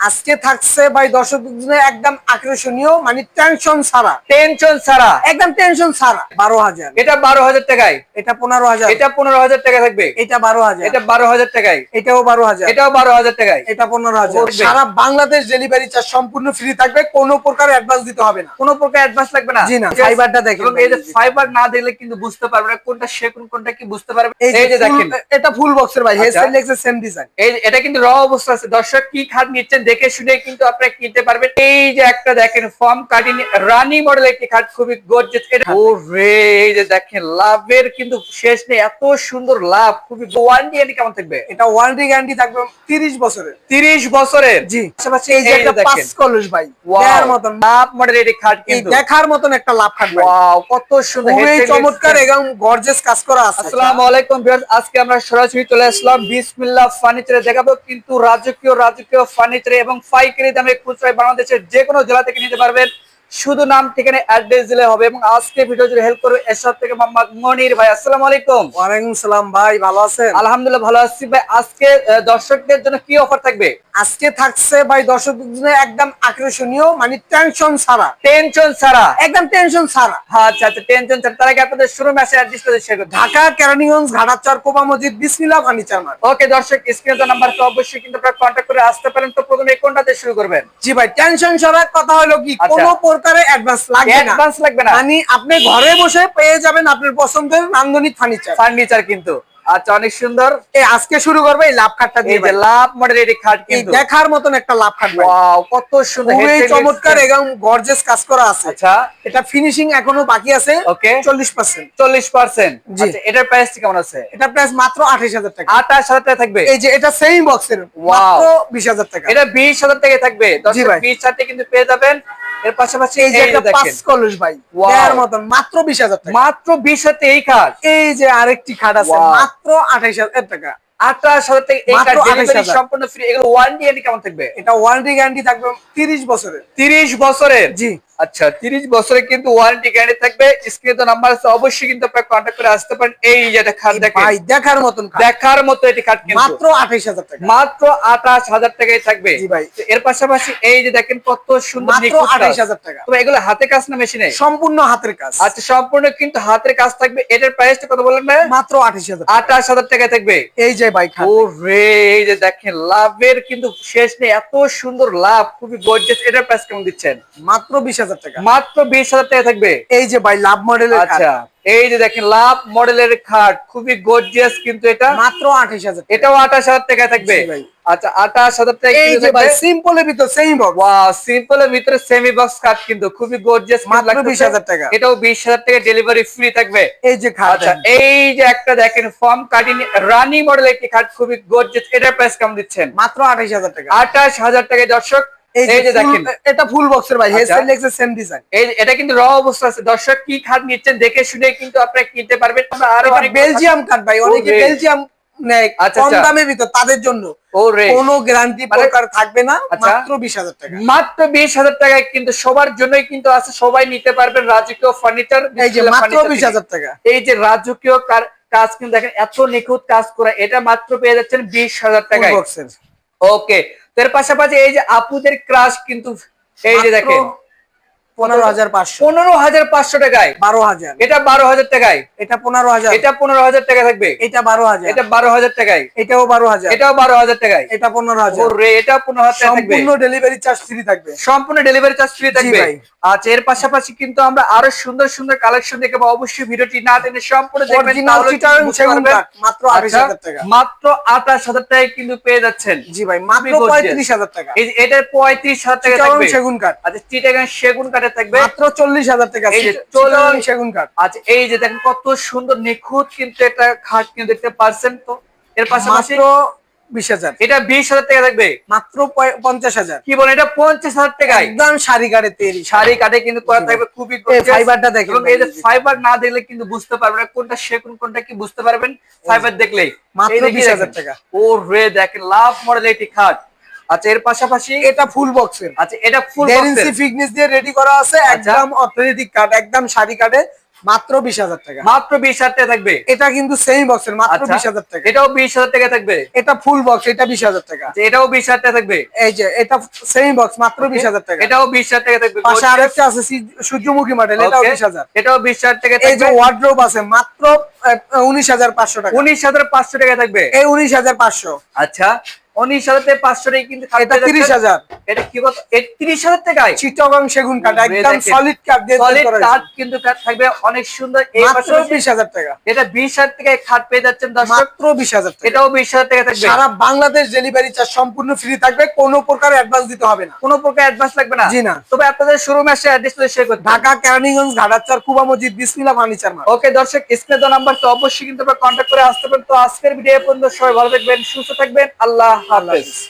আজকে থাকছে ভাই দর্শক একদম আকর্ষণীয় মানে টেনশন ছাড়া। টেনশন ছাড়া। একদম টেনশন ছাড়া। বারো হাজার। এটা বারো হাজার টাকায়? এটা পনেরো হাজার। এটা পনেরো হাজার টাকা থাকবে? এটা বারো হাজার। এটা বারো হাজার টাকায়? এটাও বারো হাজার। এটাও বারো হাজার টাকায়? এটা পনেরো হাজার। সারা বাংলাদেশ ডেলিভারি চার্জ সম্পূর্ণ ফ্রি থাকবে কোনো প্রকার অ্যাডভান্স দিতে হবে না। কোনো প্রকার অ্যাডভান্স লাগবে না? জি না, ফাইবারটা দেখেন এই যে। ফাইবার না দেখলে কিন্তু বুঝতে পারবে না কোনটা সে কোন কোনটা কি বুঝতে পারবে। এই যে দেখেন। এটা ফুল বক্সের ভাই। হেয়ার লেগসের সেম ডিজাইন এই এটা কিন্তু র অবস্থা আছে। দর্শক কি খাট নিচ্ছেন দেখে শুনে কিন্তু আপনারা কিনতে পারবেন। এই যে একটা দেখেন ফর্ম কাটিং রানি মডেল একটি খাট খুবই গর্জিয়াস ও এই যে দেখেন লাভের কিন্তু শেষ নেই এত সুন্দর লাভ খুবই ওয়ারেন্টি এন্ড কেমন থাকবে? এটা ওয়ারেন্টি গ্যারান্টি থাকবে তিরিশ বছরের। 30 বছরের? জি। পাশাপাশি এই যে একটা পাঁচ কলস ভাই দেখার মতন। লাভ মডেল এটি খাট কিন্তু। দেখার মতন একটা লাভ খাটবে ওয়াও কত সুন্দর। খুবই চমৎকার এবং গর্জেস কাজ করা আছে। আসসালামু আলাইকুম ভিউয়ার্স আজকে আমরা সরাসরি চলে আসলাম বিসমিল্লাহ ফার্নিচারে দেখাবো কিন্তু রাজকীয় রাজকীয় ফার্নিচারে এবং পাইকারি দামে খুচরায় বাংলাদেশের যে কোনো জেলা থেকে নিতে পারবেন। শুধু নাম ঠিকানা অ্যাড্রেস দিলে হবে এবং আজকে ভিডিও জুড়ে হেল্প করবে এরশাদ থেকে মোহাম্মদ মনির ভাই। আসসালামু আলাইকুম। ওয়ালাইকুম সালাম ভাই ভালো আছেন? আলহামদুলিল্লাহ ভালো আছি ভাই। আজকে দর্শকদের জন্য কি অফার থাকবে? আজকে থাকছে ভাই দর্শকদের জন্য একদম আকর্ষণীয় মানে টেনশন ছাড়া। টেনশন ছাড়া? একদম টেনশন ছাড়া। হ্যাঁ, আচ্ছা আচ্ছা টেনশন ছাড়া। তার আগে আপনাদের শুরু ম্যাচে অ্যাড্রেসটা শেয়ার করতে। ঢাকা কেরানীগঞ্জ ঘাটাচর কোপা মসজিদ বিসমিল্লাহ ফার্নিচার মার্ট ওকে দর্শক স্ক্রিনে নাম্বারকে অবশ্যই কিন্তু আপনারা কন্ট্যাক্ট করে আসতে পারেন। তো প্রথমে কোনটাতে শুরু করবেন? জি ভাই টেনশন ছাড়া কথা হলো কি? আচ্ছা। কোনো প্রকারে অ্যাডভান্স লাগবে না। অ্যাডভান্স লাগবে না। মানে আপনি ঘরে বসে পেয়ে যাবেন আপনার পছন্দের নান্দনিক ফার্নিচার ফার্নিচার কিন্তু। আচ্ছা অনেক সুন্দর। এই আজকে শুরু করবে এই লাভ খাটটা দিয়ে যে লাভ মডেল এটি খাট এই কিন্তু। দেখার মতন একটা লাভ খাট ওয়াও কত সুন্দর। খুবই চমৎকার এবং গর্জেস কাজ করা আছে। আচ্ছা। এটা ফিনিশিং এখনও বাকি আছে। ওকে চল্লিশ পার্সেন্ট চল্লিশ পার্সেন্ট জি। আচ্ছা এটার প্রাইস কেমন আছে? এটা প্রাইস মাত্র আঠাশ হাজার টাকা। আঠাশ হাজার টাকা থাকবে? এই যে এটা সেম বক্সের. মাত্র বিশ হাজার টাকা। এটা বিশ হাজার টাকা থাকবে। জি ভাই। বিশ কিন্তু পেয়ে যাবেন। এর পাশাপাশি এই যে একটা পাঁচ কলস ভাই Wow. মত মাত্র বিশ হাজার টাকা। মাত্র বিশ হাতে এই খাট। এই যে আরেকটি খাট আছে মাত্র আঠাইশ হাজার টাকা। আঠাশ হাজার টাকা এই কার্ড ডেলিভারি সম্পূর্ণ ফ্রি এগুলো ওয়ারেন্টি এন্ড কেমন থাকবে? এটা ওয়ারেন্টি গ্যারান্টি থাকবে তিরিশ বছরের। তিরিশ বছরের। জি। আচ্ছা তিরিশ বছরে কিন্তু ওয়ারেন্টি গ্যারান্টি থাকবে। স্ক্রিনে তো নাম্বার আছে অবশ্যই কিন্তু আপনারা কন্ট্যাক্ট করে আসতে পারেন। এই যে একটা খাট দেখেন। ভাই দেখার মতন দেখার মতো এটি খাট কিন্তু। মাত্র আঠাইশ হাজার টাকা। মাত্র আঠাশ হাজার টাকায় থাকবে। জি ভাই। এর পাশাপাশি এই যে দেখেন কত সুন্দর। আঠাইশ হাজার টাকা। তবে এগুলো হাতে কাজ না মেশিনে? সম্পূর্ণ হাতের কাজ। আচ্ছা সম্পূর্ণ কিন্তু হাতের কাজ থাকবে। এটার প্রাইসটা কত বললেন ভাই? মাত্র আঠাইশ হাজার আঠাশ হাজার টাকায় থাকবে। এই যে ভাই ও রে এই যে দেখেন লাভের কিন্তু শেষ নেই। এত সুন্দর লাভ খুবই গর্জিয়াস এটার প্রাইস কেমন দিচ্ছেন? মাত্র বিশ হাজার টাকা। মাত্র বিশ হাজার টাকা থাকবে। এই যে ভাই লাভ মডেলের আচ্ছা এই যে দেখেন লাভ মডেলের খাট খুবই গর্জিয়াস কিন্তু এটা। মাত্র আঠাইশ হাজার এটাও আঠাশ হাজার টাকায় থাকবে। আচ্ছা আঠাশ হাজার টাকা এই যে ভাই সিম্পলের ভিতর সেম বক্স ওয়াও সিম্পলের ভিতরে সেমি বক্স কাট কিন্তু খুবই গর্জিয়াস মাত্র 20,000 টাকা। এটাও বিশ হাজার টাকা ডেলিভারি ফ্রি থাকবে। এই যে খাট আচ্ছা এই যে একটা দেখেন ফর্ম কাটিং রানি মডেল একটি খাট খুবই গর্জিয়াস এটার প্রাইস দিচ্ছেন? মাত্র আঠাইশ হাজার টাকা। আঠাশ হাজার টাকায় দর্শক এই এই যে যে দেখেন। এটা ফুল বক্সের ভাই আচ্ছা। সেম ডিজাইন এই এটা কিন্তু র অবস্থা আছে। দর্শক কি খাট নিচ্ছেন দেখে শুনে কিন্তু আপনারা কিনতে পারবেন। আমরা আরও অনেক বেলজিয়াম কাঠ ভাই অনেকে বেলজিয়াম নেয় আচ্ছা, কম আচ্ছা। দামের ভিতর তাদের জন্য। কোনো গ্যারান্টি মানে- প্রকার থাকবে না। মাত্র বিশ হাজার টাকা। মাত্র বিশ হাজার টাকায় কিন্তু সবার জন্যই কিন্তু আছে। সবাই নিতে পারবেন রাজকীয় ফার্নিচার এই যে মাত্র বিশ হাজার টাকা। এই যে রাজকীয় কাজ কিন্তু দেখেন এত নিখুঁত কাজ করা এটা মাত্র পেয়ে যাচ্ছেন বিশ হাজার টাকায়। ওকে এর পাশাপাশি এই যে আপুদের ক্রাশ কিন্তু এই যে দেখেন। পনেরো হাজার পাঁচশো। পনেরো হাজার পাঁচশো টাকায়। বারো হাজার। এটা বারো হাজার টাকায়? এটা পনেরো হাজার। এটা পনেরো হাজার টাকা থাকবে? এটা বারো হাজার। এটা বারো হাজার টাকায়? এটাও বারো হাজার। এটাও বারো হাজার টাকায়? এটা পনেরো হাজার। এটা পনেরো হাজার সম্পূর্ণ ডেলিভারি চার্জ ফ্রি থাকবে। সম্পূর্ণ ডেলিভারি চার্জ ফ্রি থাকবে? আচ্ছা এর পাশাপাশি কিন্তু আমরা আরও সুন্দর সুন্দর কালেকশন দেখব অবশ্যই ভিডিওটি না টেনে সম্পূর্ণ দেখবেন মাত্র আঠাশ আচ্ছা, হাজার টাকা। মাত্র আঠাশ হাজার টাকায় কিন্তু পেয়ে যাচ্ছেন। জি ভাই মাত্র পঁয়ত্রিশ হাজার টাকা। যে পঁয়ত্রিশ হাজার টাকা সেগুন কাঠ আচ্ছা চিটাগাং সেগুন থাকবে। মাত্র চল্লিশ হাজার টাকা সেগুন কাঠ। আচ্ছা এই যে দেখেন কত সুন্দর নিখুঁত কিন্তু এটা খাট কিন্তু দেখতে পারছেন তো। এর পাশাপাশি মাত্র বিশ হাজার। এটা বিশ হাজার টাকা থাকবে। মাত্র পঞ্চাশ হাজার। কি বলেন এটা পঞ্চাশ হাজার টাকায়? একদম শাড়ি তৈরি। কিন্তু করা থাকবে খুবই এই ফাইবারটা দেখেন এই যে ফাইবার না দেখলে কিন্তু বুঝতে কোনটা সেগুন কোনটা কি বুঝতে পারবেন। ফাইবার দেখলেই। মাত্র 20,000 দেখেন? টাকা। ও রে দেখেন লাভ মডেল এটি খাট। আচ্ছা এর পাশাপাশি এটা ফুল বক্সের আচ্ছা এটা ফুল ইঞ্চি ফিটনেস দিয়ে রেডি করা আছে আচ্ছা। একদম অর্থনৈতিক কাঠ একদম শাড়ি কাটে মাত্র বিশ হাজার টাকা। মাত্র বিশ হাজার টাকা থাকবে? এটা কিন্তু সেমি বক্সের মাত্র আচ্ছা, বিশ হাজার টাকা। এটাও বিশ হাজার টাকা থাকবে? এটা ফুল বক্স এটা বিশ হাজার টাকা। এটাও বিশ হাজার টাকা থাকবে? এই যে এটা সেমি বক্স মাত্র বিশ হাজার টাকা। এটাও বিশ হাজার টাকা থাকবে। পাশে আরেকটা আছে সূর্যমুখী মডেল এটাও বিশ হাজার। এটাও বিশ হাজার টাকা এই যে ওয়ার্ড্রোব আছে মাত্র উনিশ হাজার পাঁচশো টাকা। উনিশ হাজার পাঁচশো টাকা থাকবে? এই উনিশ হাজার পাঁচশো। আচ্ছা উনিশ হাজার থেকে পাঁচশো টাকা কিন্তু এটা তিরিশ হাজার। এটা কি কত তিরিশ হাজার টাকায়? চিটগং সেগুন কাঠ একদম সলিড কাঠ দিয়ে সলিড কাঠ কিন্তু কাঠ থাকবে অনেক সুন্দর। মাত্র বিশ হাজার টাকা। এটা বিশ হাজার টাকায় খাট পেয়ে যাচ্ছেন মাত্র বিশ হাজার এটাও বিশ হাজার টাকা থাকবে। সারা বাংলাদেশ ডেলিভারি চার্জ সম্পূর্ণ ফ্রি থাকবে। কোনো প্রকার অ্যাডভান্স দিতে হবে না। কোনো প্রকার অ্যাডভান্স লাগবে না। জি না। তবে আপনাদের শোরুমে এসে অ্যাড্রেস শেয়ার করতে ঢাকা কেরানীগঞ্জ ঘাটাচার কুবা মসজিদ বিসমিল্লা ফার্নিচার ওকে দর্শক স্ক্রিনে দেওয়া নাম্বার তো অবশ্যই কিন্তু কন্ট্যাক্ট করে আসতে পারেন। তো আজকের ভিডিও পর্যন্ত সবাই ভালো থাকবেন সুস্থ থাকবেন। আল্লাহ হাফেজ।